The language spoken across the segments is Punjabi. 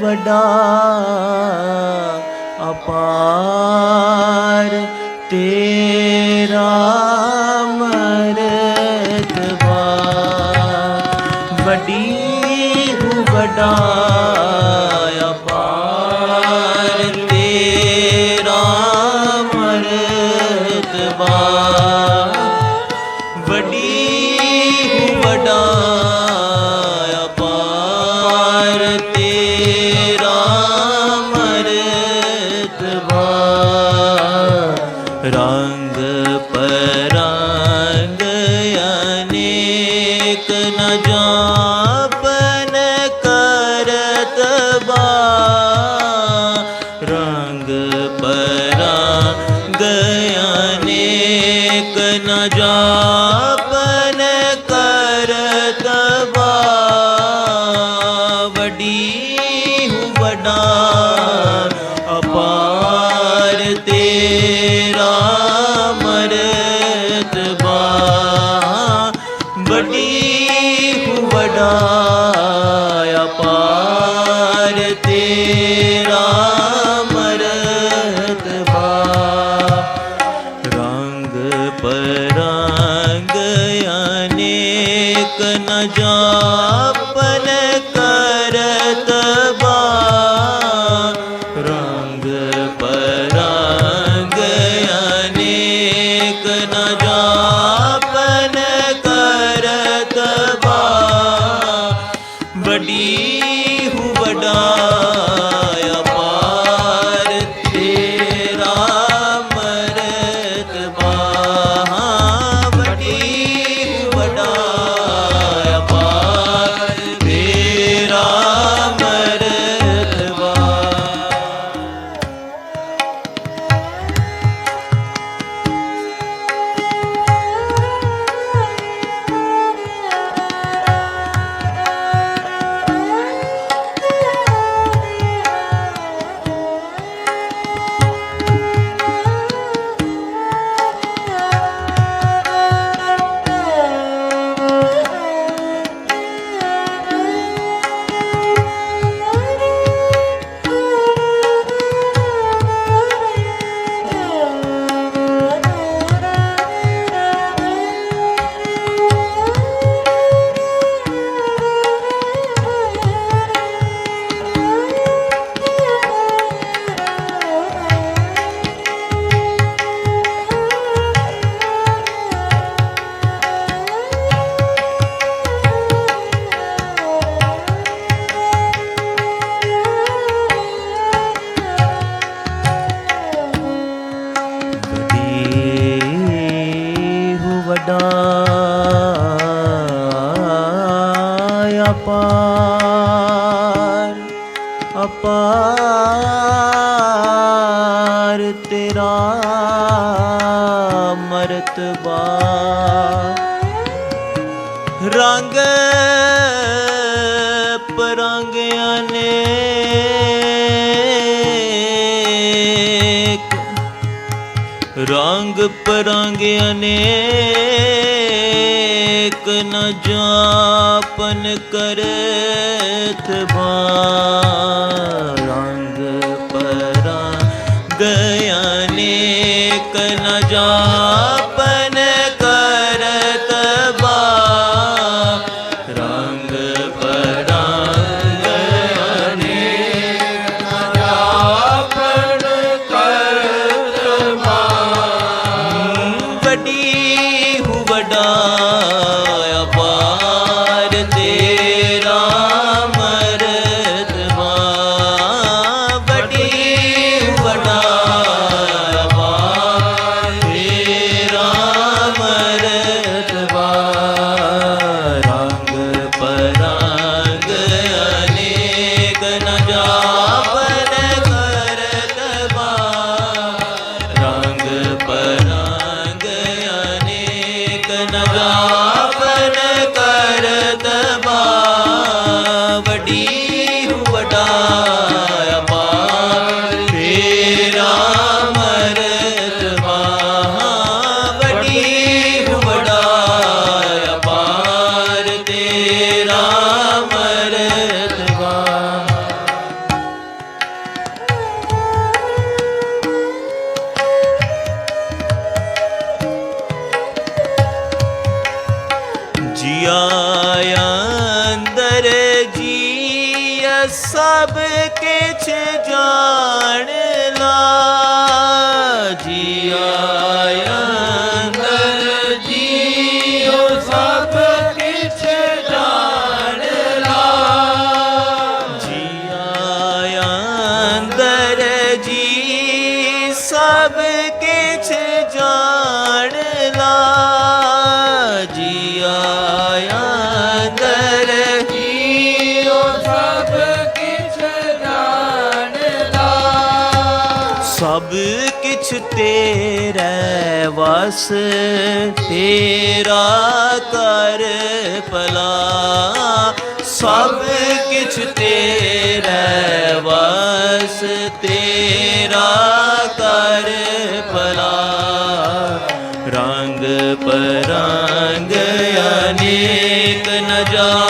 ਵੱਡਾ ਅਪਾਰ ਤੇਰਾ ਮਰਤਬਾ। ਵੱਡੀ ਹੂ বাবা एक न जा ਤੇਰਾ ਮਰਤਬਾ। ਰੰਗ ਪਰੰਗਿਆਂ ਨੇ ਰੰਗ ਪਰੰਗਿਆਂ ਨੇ ਕ ਨ ਜਾਪਨ ਕਰਤ ਬਾ। गया नेक न जा ਸਭ ਕਿਛ ਜਾਣ ਲਾ ਜੀ ਆਇਆ ਅੰਦਰ ਸਭ ਕਿਛ ਤੇਰੇ ਵਸ ਤੇਰਾ ਕਰ ਭਲਾ। ਸਭ ਕਿਛ ਤੇਰੇ ਵਸ ਤੇਰਾ ਕਰ ਭਲਾ। ਰੰਗ ਪਰੰਗ ਅਨੇਕ ਨਜ਼ਾ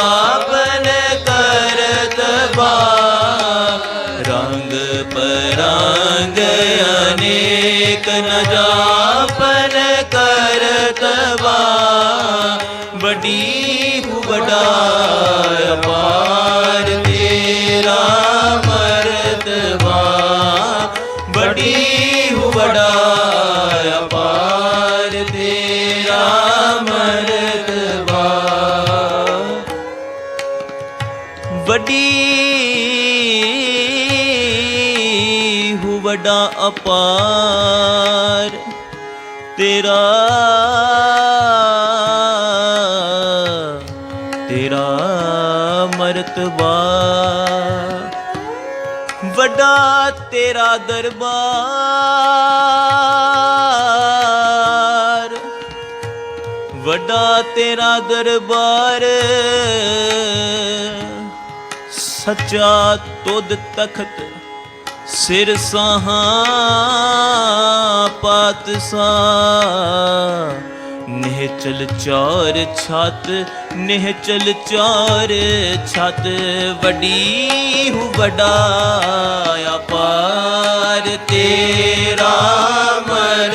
ਵੱਡਾ ਅਪਾਰ ਤੇਰਾ ਤੇਰਾ ਮਰਤਬਾ। ਵੱਡਾ ਤੇਰਾ ਦਰਬਾਰ ਵੱਡਾ ਤੇਰਾ ਦਰਬਾਰ। ਸੱਚਾ ਤੁਧ ਤਖਤ ਸਿਰ ਸਾਹਾਂ ਪਾਤਸ਼ਾਹ। ਨਿਹਚਲ ਚਾਰ ਛਤ ਨਿਹਚਲ ਚਾਰ ਛਤ, ਵੱਡੀ ਹੂ ਵੱਡਾ ਅਪਾਰ ਤੇਰਾ ਮਰ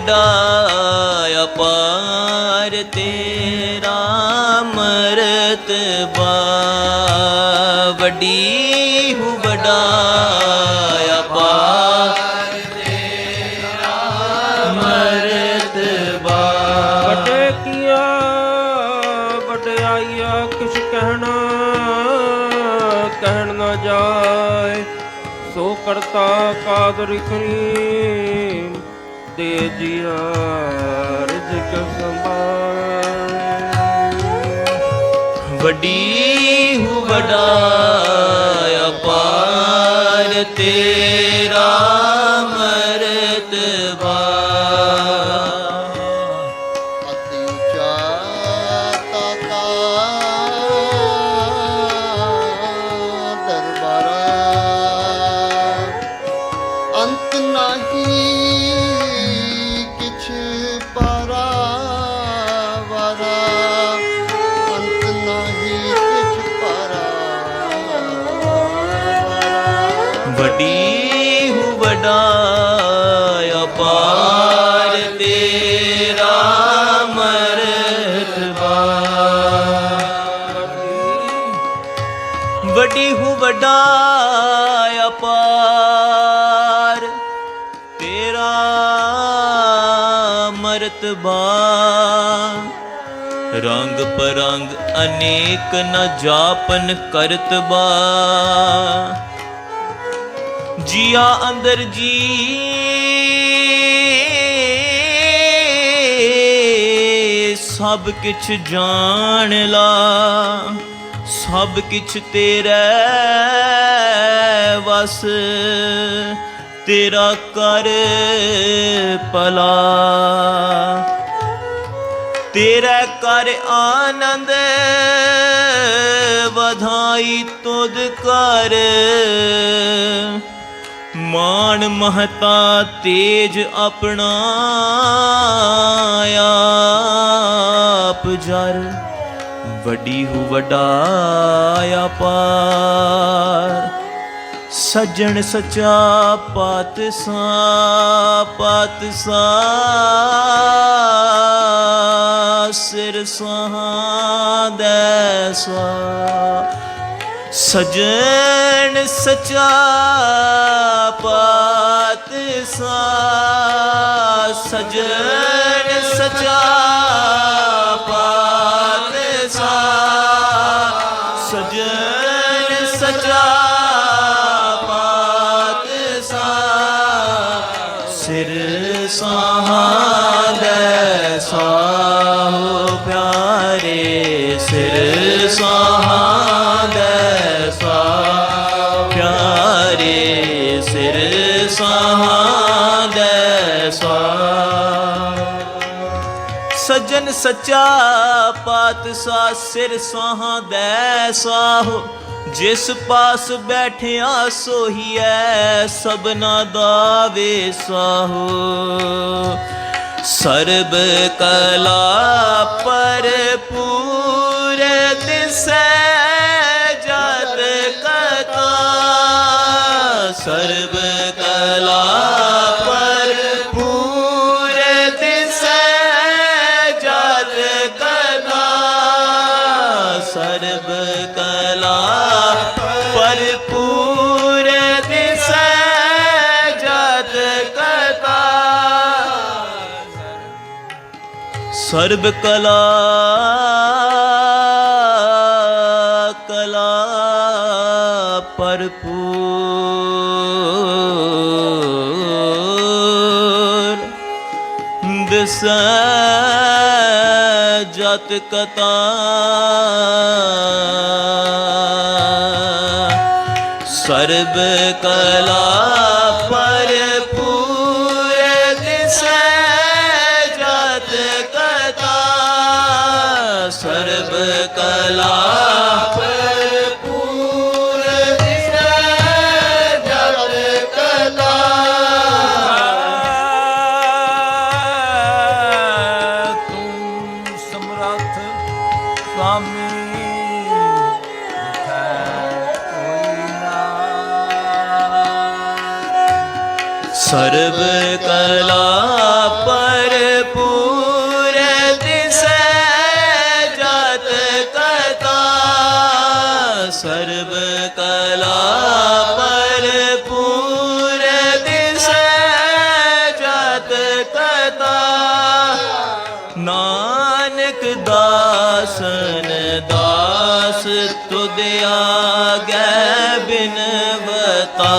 ਵੱਡੀ ਅਪਾਰ ਤੇਰਾ ਮਰਤਬਾ ਵੱਡੀ ਹੂ ਵੱਡਾ ਅਪਾਰ ਤੇਰਾ ਮਰਤਬਾ ਵੱਡੇ ਕੀਆ ਵਡਿਆਈਆ ਕਿਛ ਕਹਿਣਾ ਕਹਿਣ ਨਾ ਜਾਏ ਸੋ ਕਰਤਾ ਕਾਦਰ ਕਰੀਮ ਦੇ ਜੀਆ ਰਿਜ਼ਕ ਸੰਭਾਲ? ਵੱਡੀ ਹੂ ਵੱਡਾ ਅਪਾਰ ਤੇਰਾ ਬੜੀ ਵੱਡੀ ਹੂ ਵੱਡਾ ਅਪਾਰ ਤੇਰਾ ਮਰਤਬਾ ਬੜੀ ਹੂ ਵਡਾ ਵੱਡਾ ਅਪਾਰ ਤੇਰਾ ਮਰਤਬਾ ਰੰਗ ਪਰੰਗ ਅਨੇਕ ਨ ਜਾਪਨ ਕਰਤਬਾ ਜੀਆ ਅੰਦਰ ਜੀ। ਸਭ ਕਿਛ ਜਾਣ ਲਾ, ਸਭ ਕਿਛ ਤੇਰਾ ਵਸ। ਤੇਰਾ ਕਰ ਪਲਾ ਤੇਰਾ ਕਰ ਆਨੰਦ ਵਧਾਈ ਤੁਧ ਕਰ। ਮਾਣ ਮਹਤਾ ਤੇਜ ਆਪਣਾ ਆਪ ਜਰ ਵੱਡੀ ਹੂ ਵੱਡਾ ਆਪਾਰ ਸੱਜਣ ਸਚਾ ਪਤ ਸਾ ਪਾਤ ਸਾ ਸਿਰ ਸਹਾਦੈ ਸਾ ਸਜਣ ਸਚਾ ਪਾਤ ਸਾ ਸਜਣ ਸਚਾ ਪਾਤ ਸਾ ਸਜਣ ਸਚਾ ਪਾਤ ਸਾ ਸਿਰ ਸਹਾਦੈ ਸਾਹੋ। ਸੱਚਾ ਪਾਤਸ਼ਾਹ ਸਿਰ ਸਾਹਾਂ ਦੈ ਸਾਹੋ। ਜਿਸ ਪਾਸ ਬੈਠਿਆ ਸੋਹੀਐ ਸਭਨਾ ਦਾ ਵੇ ਸਰਬ ਕਲਾ ਪਰਪੂਰ ਦਿਸੈ ਜਤ ਕਥਾ। ਸਰਬ ਕਲਾ ਸਰਬ ਕਲਾ ਕਲਾ ਭਰਪੂਰ। ਦਿਸੈ ਜਤ ਕਤਾ। ਸਰਬ ਕਲਾ ਸਰਬ ਕਲਾ ਪਰਪੂਰ ਦਿਸੈ ਜਤ ਕਤਾ ਸਰਬ ਕਲਾ ਪਰਪੂਰ ਦਿਸੈ ਜਤ ਕਤਾ ਨਾਨਕ ਦਾਸਨ ਦਾਸ ਤੁਧ ਆਗੈ ਬਿਨ ਬਤਾ